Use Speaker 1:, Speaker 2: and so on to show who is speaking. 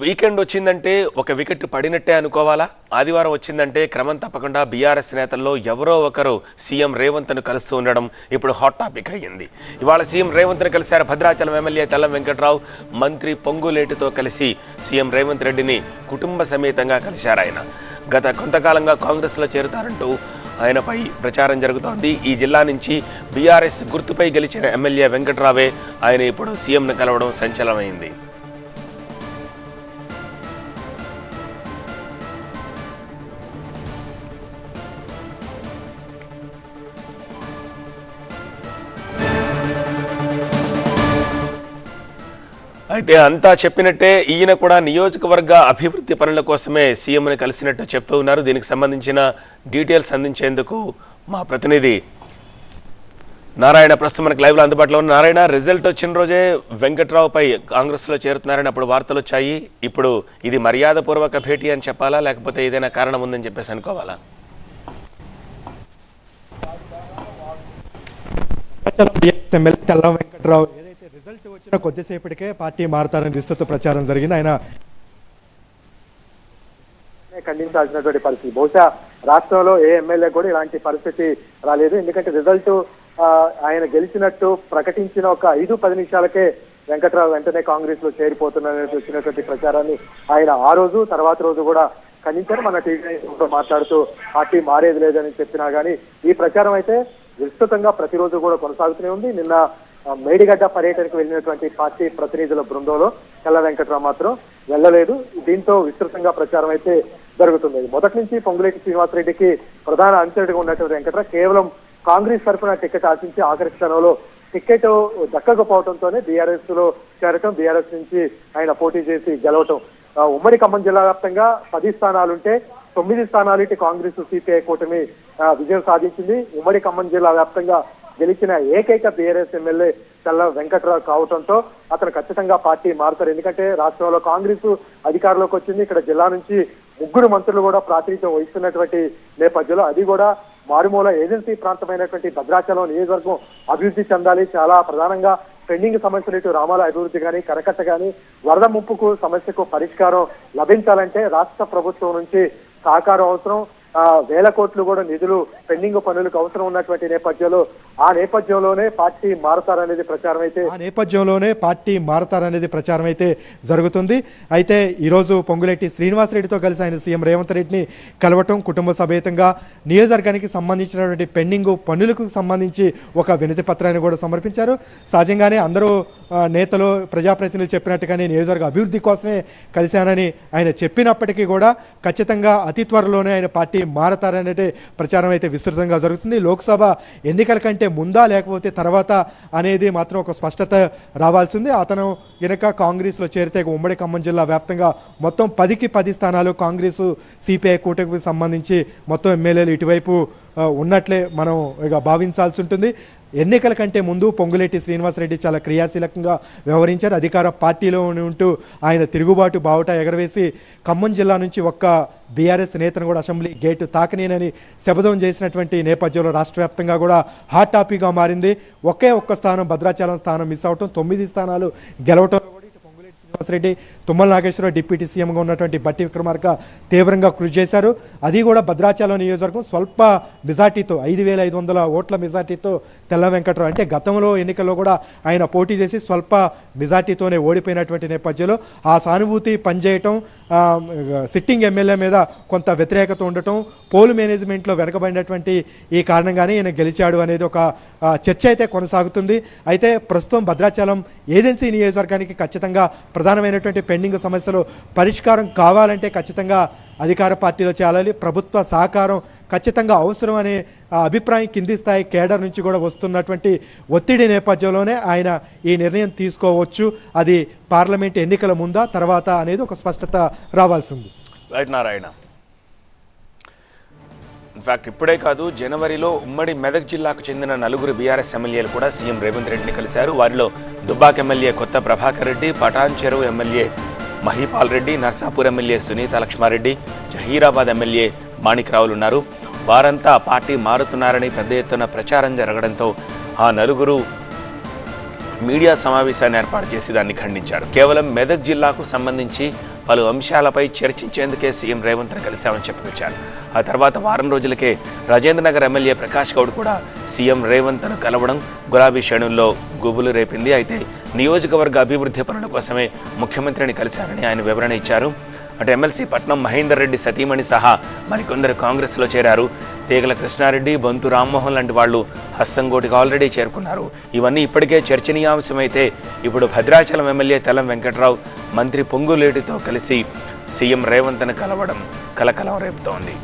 Speaker 1: Weekend వచ్చిందంటే ఒక wicket పడినట్టే అనుకోవాలా? ఆదివారం వచ్చిందంటే క్రమం తప్పకుండా బీఆర్ఎస్ నేతల్లో ఎవరో ఒకరు సీఎం రేవంత్ను కలుస్తూ ఉండడం ఇప్పుడు హాట్ టాపిక్ అయ్యింది. ఇవాళ సీఎం రేవంత్ను కలిశారు భద్రాచలం ఎమ్మెల్యే తెల్లం వెంకట్రావు మంత్రి పొంగులేటితో కలిసి సీఎం రేవంత్ రెడ్డిని కుటుంబ సమేతంగా కలిశారు ఆయన. గత కొంతకాలంగా కాంగ్రెస్లో చేరుతారంటూ ఆయనపై ప్రచారం జరుగుతోంది. ఈ జిల్లా నుంచి బీఆర్ఎస్ గుర్తుపై గెలిచిన ఎమ్మెల్యే వెంకట్రావే ఆయన ఇప్పుడు సీఎంను కలవడం సంచలనమైంది. అయితే అంతా చెప్పినట్టే ఈయన కూడా నియోజకవర్గ అభివృద్ధి పనుల కోసమే సీఎంని కలిసినట్టు చెప్తూ ఉన్నారు. దీనికి సంబంధించిన డీటెయిల్స్ అందించేందుకు మా ప్రతినిధి నారాయణ ప్రస్తుతం మనకు లైవ్లో అందుబాటులో ఉన్న నారాయణ రిజల్ట్ వచ్చిన రోజే వెంకట్రావుపై కాంగ్రెస్లో చేరుతున్నారని అప్పుడు వార్తలు వచ్చాయి. ఇప్పుడు ఇది మర్యాదపూర్వక భేటీ అని చెప్పాలా? లేకపోతే ఏదైనా కారణం ఉందని చెప్పేసి అనుకోవాలా?
Speaker 2: తెల్ల వెంకట్రావు వచ్చిన కొద్దిసేపటికే పార్టీ మారతారని విస్తృత ప్రచారం జరిగింది. ఆయన
Speaker 3: ఖండించాల్సినటువంటి పరిస్థితి. బహుశా రాష్ట్రంలో ఏ ఎమ్మెల్యే కూడా ఇలాంటి పరిస్థితి రాలేదు. ఎందుకంటే రిజల్ట్ ఆయన గెలిచినట్టు ప్రకటించిన ఒక ఐదు పది నిమిషాలకే వెంకట్రావు వెంటనే కాంగ్రెస్లో చేరిపోతున్నారని వచ్చినటువంటి ప్రచారాన్ని ఆయన ఆ రోజు తర్వాత రోజు కూడా ఖండించారు. మన టీవీ మాట్లాడుతూ పార్టీ మారేది లేదని చెప్పినా గానీ ఈ ప్రచారం అయితే విస్తృతంగా ప్రతిరోజు కూడా కొనసాగుతూనే ఉంది. నిన్న మేడిగడ్డ పర్యటనకు వెళ్ళినటువంటి పార్టీ ప్రతినిధుల బృందంలో కల్ల వెంకట్రావు మాత్రం వెళ్ళలేదు. దీంతో విస్తృతంగా ప్రచారం అయితే జరుగుతుంది. మొదటి నుంచి పొంగులేటి శ్రీనివాసరెడ్డికి ప్రధాన అనుచరుడిగా ఉన్నటువంటి వెంకట్రావు కేవలం కాంగ్రెస్ తరఫున టికెట్ ఆశించి ఆఖరి క్షణంలో టికెట్ దక్కకపోవడంతోనే బీఆర్ఎస్లో చేరటం బీఆర్ఎస్ నుంచి ఆయన పోటీ చేసి గెలవటం. ఉమ్మడి ఖమ్మం జిల్లా వ్యాప్తంగా పది స్థానాలుంటే తొమ్మిది స్థానాలు ఇటు కాంగ్రెస్ సిపిఐ కూటమి విజయం సాధించింది. ఉమ్మడి ఖమ్మం జిల్లా వ్యాప్తంగా గెలిచిన ఏకైక బీఆర్ఎస్ ఎమ్మెల్యే చల్ల వెంకట్రావు కావడంతో అతను ఖచ్చితంగా పార్టీ మారుతారు ఎందుకంటే రాష్ట్రంలో కాంగ్రెస్ అధికారంలోకి వచ్చింది. ఇక్కడ జిల్లా నుంచి ముగ్గురు మంత్రులు కూడా ప్రాతినిధ్యం వహిస్తున్నటువంటి నేపథ్యంలో అది కూడా మారుమూల ఏజెన్సీ ప్రాంతమైనటువంటి భద్రాచలం నియోజకవర్గం అభివృద్ధి చెందాలి. చాలా ప్రధానంగా పెండింగ్ సమస్యలు ఇటు రామాల అభివృద్ధి కానీ కరకట్ట కానీ వరద ముప్పుకు సమస్యకు పరిష్కారం లభించాలంటే రాష్ట్ర ప్రభుత్వం నుంచి సహకారం అవసరం. వేల కోట్లు కూడా నిధులు పెండింగ్ పనులకు అవసరం ఉన్నటువంటి నేపథ్యంలో ఆ నేపథ్యంలోనే పార్టీ మారతారనేది ప్రచారం అయితే
Speaker 2: ఆ నేపథ్యంలోనే పార్టీ మారతారనేది ప్రచారం అయితే జరుగుతుంది. అయితే ఈరోజు పొంగులెట్టి శ్రీనివాసరెడ్డితో కలిసి ఆయన సీఎం రేవంత్ రెడ్డిని కలవటం కుటుంబ సమేతంగా నియోజకవర్గానికి సంబంధించినటువంటి పెండింగ్ పనులకు సంబంధించి ఒక వినతి పత్రాన్ని కూడా సమర్పించారు. సహజంగానే అందరూ నేతలు ప్రజాప్రతినిధులు చెప్పినట్టుగానే నియోజకవర్గ అభివృద్ధి కోసమే కలిశానని ఆయన చెప్పినప్పటికీ కూడా ఖచ్చితంగా అతి త్వరలోనే ఆయన పార్టీ మారతారనే ప్రచారం అయితే విస్తృతంగా జరుగుతుంది. లోక్సభ ఎన్నికల కంటే ముందా లేకపోతే తర్వాత అనేది మాత్రం ఒక స్పష్టత రావాల్సింది. అతను గనక కాంగ్రెస్లో చేరితే ఉమ్మడి ఖమ్మం జిల్లా వ్యాప్తంగా మొత్తం పదికి పది స్థానాలు కాంగ్రెస్ సిపిఐ కూటమికి సంబంధించి మొత్తం ఎమ్మెల్యేలు ఇటువైపు ఉన్నట్లే మనం ఇక భావించాల్సి ఉంటుంది. ఎన్నికల కంటే ముందు పొంగులేటి శ్రీనివాసరెడ్డి చాలా క్రియాశీలకంగా వ్యవహరించారు. అధికార పార్టీలో ఉంటూ ఆయన తిరుగుబాటు బావుట ఎగరవేసి ఖమ్మం జిల్లా నుంచి ఒక్క బీఆర్ఎస్ నేతను కూడా అసెంబ్లీ గేటు తాకనేనని శపథం చేసినటువంటి నేపథ్యంలో రాష్ట్ర వ్యాప్తంగా కూడా హాట్ టాపిక్గా మారింది. ఒకే ఒక్క స్థానం భద్రాచలం స్థానం మిస్ అవటం తొమ్మిది స్థానాలు గెలవటం శ్రీనివాసరెడ్డి తుమ్మల నాగేశ్వరరావు డిప్యూటీ సీఎంగా ఉన్నటువంటి బట్టి విక్రమార్క తీవ్రంగా కృషి చేశారు. అది కూడా భద్రాచలం నియోజకవర్గం స్వల్ప మెజార్టీతో ఐదు వేల ఐదు వందల ఓట్ల మెజార్టీతో తెల్ల వెంకట్రావు. అంటే గతంలో ఎన్నికల్లో కూడా ఆయన పోటీ చేసి స్వల్ప మెజార్టీతోనే ఓడిపోయినటువంటి నేపథ్యంలో ఆ సానుభూతి పనిచేయటం సిట్టింగ్ ఎమ్మెల్యే మీద కొంత వ్యతిరేకత ఉండటం పోల్ మేనేజ్మెంట్లో వెనకబడినటువంటి ఈ కారణంగానే ఈయన గెలిచాడు అనేది ఒక చర్చ అయితే కొనసాగుతుంది. అయితే ప్రస్తుతం భద్రాచలం ఏజెన్సీ నియోజకవర్గానికి ఖచ్చితంగా ప్రధానమైనటువంటి పెండింగ్ సమస్యలు పరిష్కారం కావాలంటే ఖచ్చితంగా అధికార పార్టీలో చేయాలి ప్రభుత్వ సహకారం ఖచ్చితంగా అవసరం అనే అభిప్రాయం కింది స్థాయి కేడర్ నుంచి కూడా వస్తున్నటువంటి ఒత్తిడి నేపథ్యంలోనే ఆయన ఈ నిర్ణయం తీసుకోవచ్చు. అది పార్లమెంట్ ఎన్నికల ముందా తర్వాత అనేది ఒక స్పష్టత రావాల్సింది
Speaker 1: రైట్ నారాయణ. ఇన్ఫాక్ట్ ఇప్పుడే కాదు జనవరిలో ఉమ్మడి మెదక్ జిల్లాకు చెందిన నలుగురు బీఆర్ఎస్ ఎమ్మెల్యేలు కూడా సీఎం రేవంత్ రెడ్డిని కలిశారు. వారిలో దుబ్బాక్ ఎమ్మెల్యే కొత్త Prabhakar Reddy Patancheru MLA Mahipal Reddy Narsapur MLA Sunitha Laxma Reddy Zaheerabad MLA Manik రావులు ఉన్నారు. వారంతా పార్టీ మారుతున్నారని పెద్ద ఎత్తున ప్రచారం జరగడంతో ఆ నలుగురు మీడియా సమావేశాన్ని ఏర్పాటు చేసి దాన్ని ఖండించారు. కేవలం మెదక్ జిల్లాకు సంబంధించి పలు అంశాలపై చర్చించేందుకే సీఎం రేవంత్ను కలిశామని చెప్పుకొచ్చారు. ఆ తర్వాత వారం రోజులకే రాజేంద్రనగర్ ఎమ్మెల్యే ప్రకాష్ గౌడ్ కూడా సీఎం రేవంత్ను కలవడం గులాబీ శ్రేణుల్లో గుబులు రేపింది. అయితే నియోజకవర్గ అభివృద్ధి పనుల కోసమే ముఖ్యమంత్రిని కలిశారని ఆయన వివరణ ఇచ్చారు. అటు ఎమ్మెల్సీ పట్నం మహేందర్ రెడ్డి సతీమణి సహా మరికొందరు కాంగ్రెస్లో చేరారు. తీగల కృష్ణారెడ్డి బొంతు రామ్మోహన్ లాంటి వాళ్ళు హస్తంగోటికి ఆల్రెడీ చేరుకున్నారు. ఇవన్నీ ఇప్పటికే చర్చనీయాంశమైతే ఇప్పుడు భద్రాచలం ఎమ్మెల్యే తెలం వెంకట్రావు మంత్రి పొంగులేటితో కలిసి సీఎం రేవంత్ను కలవడం కలకలం రేపుతోంది.